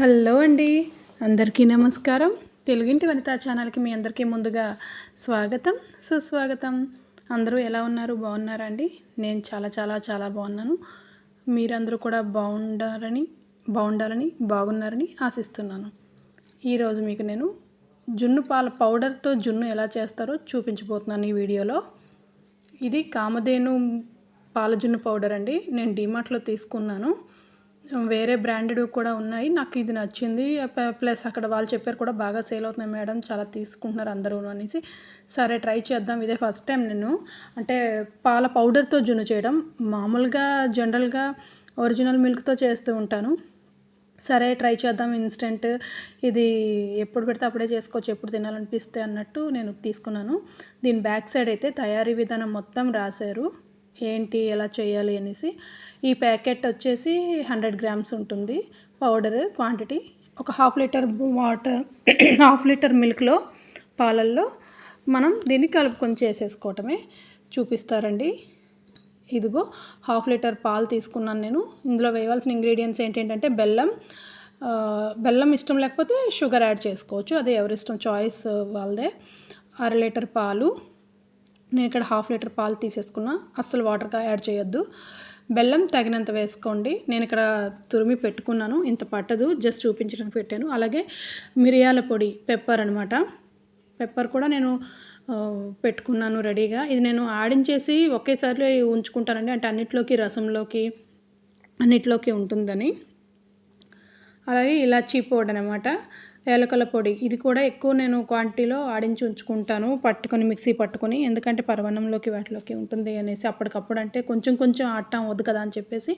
Hello అండి. అందరికీ నమస్కారం. తెలుగింటి వనిత ఛానల్కి మీ అందరికీ ముందుగా స్వాగతం. సుస్వాగతం. అందరూ ఎలా ఉన్నారు? బాగున్నారా అండి? నేను చాలా చాలా చాలా బాగున్నాను. మీరందరూ కూడా బాగుండాలని బాగుండాలని బాగున్నారని ఆశిస్తున్నాను. ఈరోజు మీకు నేను జున్ను పాల పౌడర్తో జున్ను ఎలా చేస్తారో చూపించబోతున్నాను ఈ వీడియోలో. ఇది కామధేను పాల జున్ను పౌడర్ అండి. నేను డిమార్ట్లో తీసుకున్నాను. వేరే బ్రాండెడ్ కూడా ఉన్నాయి. నాకు ఇది నచ్చింది. ప్లస్ అక్కడ వాళ్ళు చెప్పారు కూడా బాగా సేల్ అవుతున్నాయి మేడం చాలా తీసుకుంటున్నారు అందరూ అనేసి. సరే ట్రై చేద్దాం. ఇదే ఫస్ట్ టైం నేను. అంటే పాల పౌడర్తో జున్ను చేయడం. మామూలుగా జనరల్గా ఒరిజినల్ మిల్క్తో చేస్తూ ఉంటాను. సరే ట్రై చేద్దాం. ఇన్స్టెంట్ ఇది ఎప్పుడు పెడితే అప్పుడే చేసుకోవచ్చు. ఎప్పుడు తినాలనిపిస్తే అన్నట్టు నేను తీసుకున్నాను. దీని బ్యాక్ సైడ్ అయితే తయారీ విధానం మొత్తం రాశారు. ఏంటి ఎలా చేయాలి అనేసి ఈ ప్యాకెట్ వచ్చేసి హండ్రెడ్ గ్రామ్స్ ఉంటుంది. పౌడర్ క్వాంటిటీ ఒక half litre water half litre మిల్క్లో పాలల్లో మనం దీన్ని కలుపుకొని చేసేసుకోవటమే చూపిస్తారండి. ఇదిగో హాఫ్ లీటర్ పాలు తీసుకున్నాను నేను. ఇందులో వేయవలసిన ఇంగ్రీడియంట్స్ ఏంటంటే బెల్లం. బెల్లం ఇష్టం లేకపోతే షుగర్ యాడ్ చేసుకోవచ్చు. అది ఎవరిష్టం చాయిస్ వాళ్ళదే. అర లీటర్ పాలు నేను ఇక్కడ హాఫ్ లీటర్ పాలు తీసేసుకున్నా. అస్సలు వాటర్గా యాడ్ చేయొద్దు. బెల్లం తగినంత వేసుకోండి. నేను ఇక్కడ తురిమి పెట్టుకున్నాను. ఇంత పట్టదు. జస్ట్ చూపించడానికి పెట్టాను. అలాగే మిరియాల పొడి పెప్పర్ అనమాట పెప్పర్ కూడా నేను పెట్టుకున్నాను రెడీగా. ఇది నేను ఆడించేసి ఒకేసారి ఉంచుకుంటానండి. అంటే అన్నిట్లోకి రసంలోకి అన్నిట్లోకి ఉంటుందని. అలాగే ఇలాచీ పౌడర్ అనమాట ఏలకల పొడి. ఇది కూడా ఎక్కువ నేను క్వాంటిటీలో ఆడించి ఉంచుకుంటాను పట్టుకొని మిక్సీ పట్టుకొని. ఎందుకంటే పరవన్నంలోకి వాటిలోకి ఉంటుంది అనేసి అప్పటికప్పుడు అంటే కొంచెం కొంచెం ఆడటం వద్దు కదా అని చెప్పేసి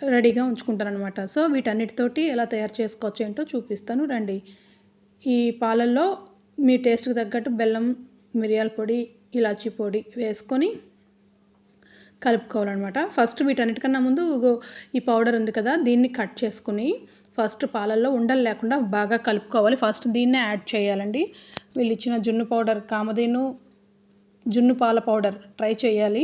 రెడీగా ఉంచుకుంటాను అనమాట సో వీటన్నిటితోటి ఎలా తయారు చేసుకోవచ్చు ఏంటో చూపిస్తాను. రండి. ఈ పాలల్లో మీ టేస్ట్కి తగ్గట్టు బెల్లం మిరియాల పొడి ఇలాచీ పొడి వేసుకొని కలుపుకోవాలన్నమాట. ఫస్ట్ వీటన్నిటికన్నా ముందు ఈ పౌడర్ ఉంది కదా దీన్ని కట్ చేసుకుని ఫస్ట్ పాలల్లో ఉండలు లేకుండా బాగా కలుపుకోవాలి. ఫస్ట్ దీన్నే యాడ్ చేయాలండి. వీళ్ళు ఇచ్చిన జున్ను పౌడర్ కామధేను జున్ను పాల పౌడర్ ట్రై చేయాలి.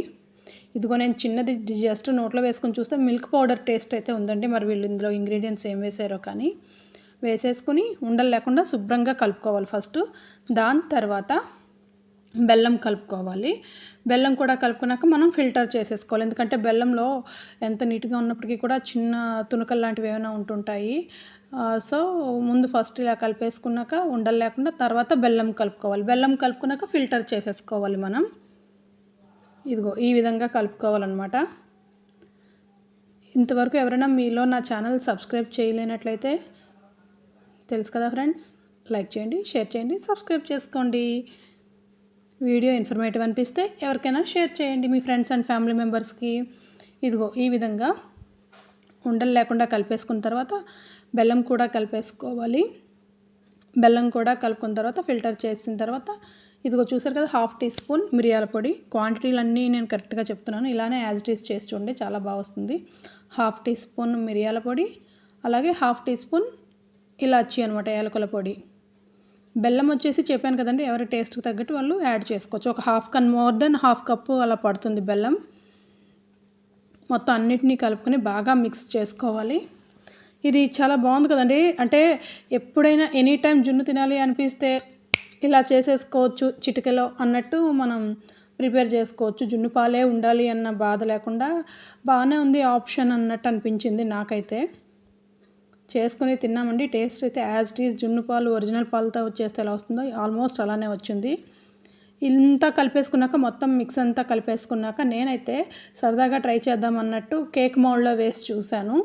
ఇదిగో నేను చిన్నది జస్ట్ నోట్లో వేసుకొని చూస్తే మిల్క్ పౌడర్ టేస్ట్ అయితే ఉందండి. మరి వీళ్ళు ఇందులో ఇంగ్రీడియంట్స్ ఏం వేసారో కానీ వేసేసుకుని ఉండలు లేకుండా శుభ్రంగా కలుపుకోవాలి ఫస్ట్ దాని తర్వాత బెల్లం కలుపుకోవాలి. బెల్లం కూడా కలుపుకున్నాక మనం ఫిల్టర్ చేసేసుకోవాలి. ఎందుకంటే బెల్లంలో ఎంత నీట్గా ఉన్నప్పటికీ కూడా చిన్న తునకలు లాంటివి ఏమైనా ఉంటుంటాయి. సో ముందు ఫస్ట్ ఇలా కలిపేసుకున్నాక ఉండలు లేకుండా తర్వాత బెల్లం కలుపుకోవాలి. బెల్లం కలుపుకున్నాక ఫిల్టర్ చేసేసుకోవాలి మనం. ఇదిగో ఈ విధంగా కలుపుకోవాలన్నమాట. ఇంతవరకు ఎవరైనా మీలో నా ఛానల్ సబ్స్క్రైబ్ చేయలేనట్లయితే తెలుసు కదా ఫ్రెండ్స్ లైక్ చేయండి షేర్ చేయండి సబ్స్క్రైబ్ చేసుకోండి. వీడియో ఇన్ఫర్మేటివ్ అనిపిస్తే ఎవరికైనా షేర్ చేయండి మీ ఫ్రెండ్స్ అండ్ ఫ్యామిలీ మెంబర్స్కి. ఇదిగో ఈ విధంగా ఉండలు లేకుండా కలిపేసుకున్న తర్వాత బెల్లం కూడా కలిపేసుకోవాలి. బెల్లం కూడా కలుపుకున్న తర్వాత ఫిల్టర్ చేసిన తర్వాత ఇదిగో చూసారు కదా హాఫ్ టీ స్పూన్ మిరియాల పొడి. క్వాంటిటీలన్నీ నేను కరెక్ట్గా చెప్తున్నాను. ఇలానే యాజ్ టీస్ చేసి చూడండి చాలా బాగా వస్తుంది. హాఫ్ టీ స్పూన్ మిరియాల పొడి అలాగే హాఫ్ టీ స్పూన్ ఇలాచి అనమాట యాలకుల పొడి. బెల్లం వచ్చేసి చెప్పాను కదండి ఎవరి టేస్ట్కి తగ్గట్టు వాళ్ళు యాడ్ చేసుకోవచ్చు. ఒక హాఫ్ కన్ మోర్ దెన్ హాఫ్ కప్పు అలా పడుతుంది బెల్లం. మొత్తం అన్నిటినీ కలుపుకొని బాగా మిక్స్ చేసుకోవాలి. ఇది చాలా బాగుంది కదండి. అంటే ఎప్పుడైనా ఎనీ టైం జున్ను తినాలి అనిపిస్తే ఇలా చేసేసుకోవచ్చు చిటికలో అన్నట్టు మనం ప్రిపేర్ చేసుకోవచ్చు. జున్ను పాలే ఉండాలి అన్న బాధ లేకుండా బాగానే ఉంది ఆప్షన్ అన్నట్టు అనిపించింది నాకైతే. చేసుకుని తిన్నామండి. టేస్ట్ అయితే యాజ్ టీజ్ జున్ను పాలు ఒరిజినల్ పాలతో వచ్చేస్తే ఎలా వస్తుందో ఆల్మోస్ట్ అలానే వచ్చింది. ఇంత కలిపేసుకున్నాక మొత్తం మిక్స్ అంతా కలిపేసుకున్నాక నేనైతే సరదాగా ట్రై చేద్దాం అన్నట్టు కేక్ మౌల్డ్లో వేసి చూశాను.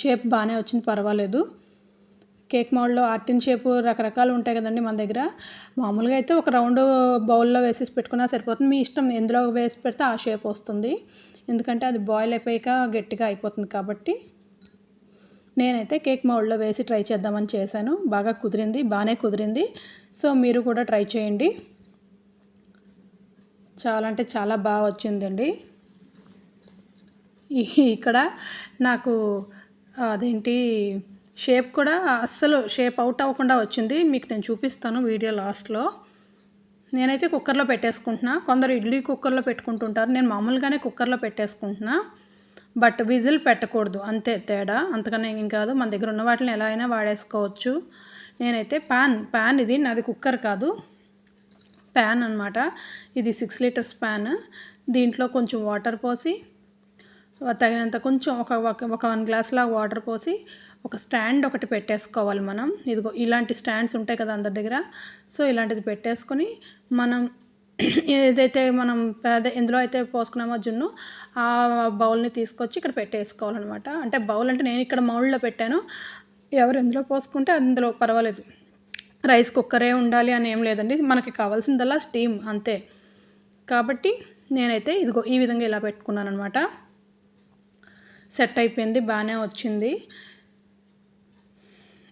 షేప్ బాగానే వచ్చింది పర్వాలేదు. కేక్ మౌల్డ్లో ఆర్టిన్ షేప్ రకరకాలు ఉంటాయి కదండి మన దగ్గర. మామూలుగా అయితే ఒక రౌండ్ బౌల్లో వేసేసి పెట్టుకున్నా సరిపోతుంది. మీ ఇష్టం ఎందులో వేసి పెడితే ఆ షేప్ వస్తుంది. ఎందుకంటే అది బాయిల్ అయిపోయాక గట్టిగా అయిపోతుంది కాబట్టి నేనైతే కేక్ మౌల్డ్లో వేసి ట్రై చేద్దామని చేశాను. బాగా కుదిరింది బాగానే కుదిరింది. సో మీరు కూడా ట్రై చేయండి. చాలా అంటే చాలా బాగా వచ్చిందండి. ఇక్కడ నాకు అదేంటి షేప్ కూడా అస్సలు షేప్ అవుట్ అవ్వకుండా వచ్చింది. మీకు నేను చూపిస్తాను వీడియో లాస్ట్లో. నేనైతే కుక్కర్లో పెట్టేసుకుంటున్నా. కొందరు ఇడ్లీ కుక్కర్లో పెట్టుకుంటుంటారు. నేను మామూలుగానే కుక్కర్లో పెట్టేసుకుంటున్నా. బట్ విజిల్ పెట్టకూడదు. అంతే తేడా. అంతకన్నా ఏం కాదు. మన దగ్గర ఉన్న వాటిని ఎలా అయినా వాడేసుకోవచ్చు. నేనైతే ప్యాన్ ప్యాన్ ఇది. నాది కుక్కర్ కాదు. ప్యాన్ అనమాట ఇది సిక్స్ లీటర్స్ ప్యాన్. దీంట్లో కొంచెం వాటర్ పోసి తగినంత కొంచెం ఒక ఒక వన్ గ్లాస్లా వాటర్ పోసి ఒక స్టాండ్ ఒకటి పెట్టేసుకోవాలి మనం. ఇదిగో ఇలాంటి స్టాండ్స్ ఉంటాయి కదా అందరి దగ్గర. సో ఇలాంటిది పెట్టేసుకొని మనం ఏదైతే మనం అదే ఎందులో అయితే పోసుకున్నామో జున్ను ఆ బౌల్ని తీసుకొచ్చి ఇక్కడ పెట్టేసుకోవాలన్నమాట. అంటే బౌల్ అంటే నేను ఇక్కడ మౌల్డ్లో పెట్టాను. ఎవరు ఎందులో పోసుకుంటే అందులో పర్వాలేదు. రైస్ కుక్కరే ఉండాలి అని ఏం లేదండి. మనకి కావాల్సిందల్లా స్టీమ్ అంతే. కాబట్టి నేనైతే ఇదిగో ఈ విధంగా ఇలా పెట్టుకున్నాను అనమాట సెట్ అయిపోయింది బాగానే వచ్చింది.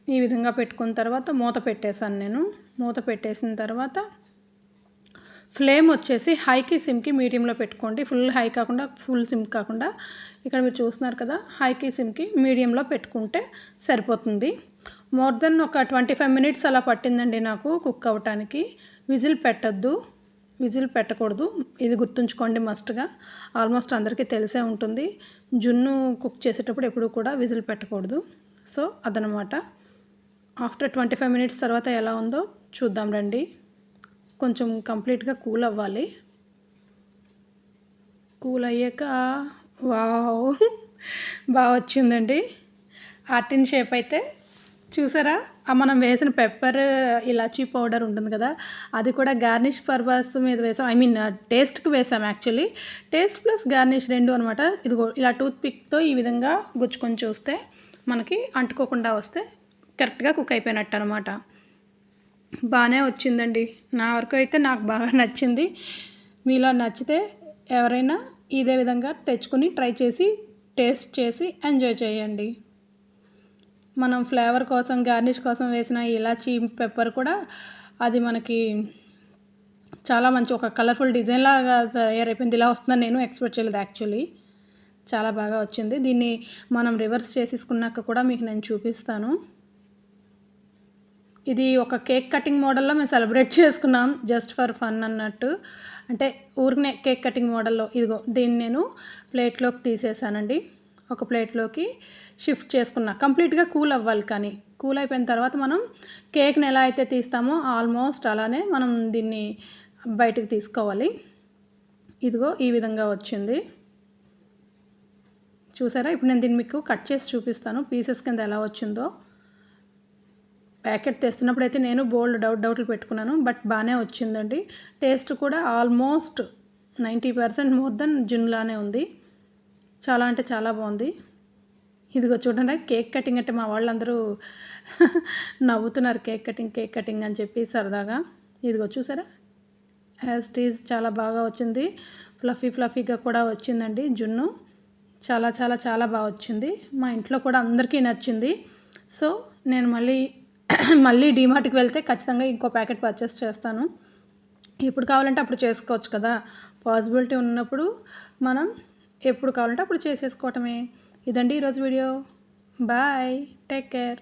ఈ విధంగా పెట్టుకున్న తర్వాత మూత పెట్టేశాను నేను. మూత పెట్టేసిన తర్వాత ఫ్లేమ్ వచ్చేసి హైకి సిమ్కి మీడియంలో పెట్టుకోండి. ఫుల్ హై కాకుండా ఫుల్ సిమ్ కాకుండా. ఇక్కడ మీరు చూస్తున్నారు కదా హైకి సిమ్కి మీడియంలో పెట్టుకుంటే సరిపోతుంది. మోర్ దెన్ ఒక ట్వంటీ ఫైవ్ మినిట్స్ అలా పట్టిందండి నాకు కుక్ అవ్వటానికి. విజిల్ పెట్టద్దు. విజిల్ పెట్టకూడదు. ఇది గుర్తుంచుకోండి మస్ట్గా ఆల్మోస్ట్ అందరికీ తెలిసే ఉంటుంది. జున్ను కుక్ చేసేటప్పుడు ఎప్పుడు కూడా విజిల్ పెట్టకూడదు. సో అదనమాట. ఆఫ్టర్ ట్వంటీ ఫైవ్ మినిట్స్ తర్వాత ఎలా ఉందో చూద్దాం రండి. కొంచెం కంప్లీట్గా కూల్ అవ్వాలి. కూల్ అయ్యాక వావ్ బాగా వచ్చిందండి. ఆర్టిన్ షేప్ అయితే చూసారా? మనం వేసిన పెప్పర్ ఇలాచీ పౌడర్ ఉంటుంది కదా అది కూడా గార్నిష్ పర్పస్ మీద వేసాం. ఐ మీన్ టేస్ట్కి వేసాం యాక్చువల్లీ. టేస్ట్ ప్లస్ గార్నిష్ రెండు అనమాట ఇది ఇలా టూత్ పిక్తో ఈ విధంగా గుచ్చుకొని చూస్తే మనకి అంటుకోకుండా వస్తే కరెక్ట్గా కుక్ అయిపోయినట్టు అనమాట బాగానే వచ్చిందండి. నా వరకు అయితే నాకు బాగా నచ్చింది. మీలో నచ్చితే ఎవరైనా ఇదే విధంగా తెచ్చుకొని ట్రై చేసి టేస్ట్ చేసి ఎంజాయ్ చేయండి. మనం ఫ్లేవర్ కోసం గార్నిష్ కోసం వేసిన ఇలాచీ పెప్పర్ కూడా అది మనకి చాలా మంచి ఒక కలర్ఫుల్ డిజైన్ లాగా తయారైపోయింది. ఇలా వస్తుందని నేను ఎక్స్పెక్ట్ చేయలేదు యాక్చువల్లీ. చాలా బాగా వచ్చింది. దీన్ని మనం రివర్స్ చేసేసుకున్నాక కూడా మీకు నేను చూపిస్తాను. ఇది ఒక కేక్ కటింగ్ మోడల్లో మేము సెలబ్రేట్ చేసుకున్నాం జస్ట్ ఫర్ ఫన్ అన్నట్టు. అంటే ఊరినే కేక్ కటింగ్ మోడల్లో ఇదిగో దీన్ని నేను ప్లేట్లోకి తీసేసానండి. ఒక ప్లేట్లోకి షిఫ్ట్ చేసుకున్నా. కంప్లీట్గా కూల్ అవ్వాలి కానీ. కూల్ అయిపోయిన తర్వాత మనం కేక్ని ఎలా అయితే తీస్తామో ఆల్మోస్ట్ అలానే మనం దీన్ని బయటకు తీసుకోవాలి. ఇదిగో ఈ విధంగా వచ్చింది. చూసారా? ఇప్పుడు నేను దీన్ని మీకు కట్ చేసి చూపిస్తాను. పీసెస్ కింద ఎలా వచ్చిందో. ప్యాకెట్ తెస్తున్నప్పుడు అయితే నేను బోల్డ్ డౌట్ డౌట్లు పెట్టుకున్నాను బట్ బాగానే వచ్చిందండి. టేస్ట్ కూడా almost ninety percent more than జున్లానే ఉంది. చాలా అంటే చాలా బాగుంది. ఇదిగో చూడండి కేక్ కటింగ్ అంటే మా వాళ్ళందరూ నవ్వుతున్నారు కేక్ కటింగ్ కేక్ కటింగ్ అని చెప్పి సరదాగా. ఇదిగో చూసారా? యాజ్ టీజ్ చాలా బాగా వచ్చింది. ఫ్లఫీ ఫ్లఫీగా కూడా వచ్చిందండి జున్ను. చాలా చాలా చాలా బాగా వచ్చింది. మా ఇంట్లో కూడా అందరికీ నచ్చింది. సో నేను మళ్ళీ మళ్ళీ డీమార్ట్కి వెళ్తే ఖచ్చితంగా ఇంకో ప్యాకెట్ పర్చేస్ చేస్తాను. ఎప్పుడు కావాలంటే అప్పుడు చేసుకోవచ్చు కదా. పాసిబిలిటీ ఉన్నప్పుడు మనం ఎప్పుడు కావాలంటే అప్పుడు చేసేసుకోవటమే. ఇదండి ఈరోజు వీడియో. బాయ్. Take care.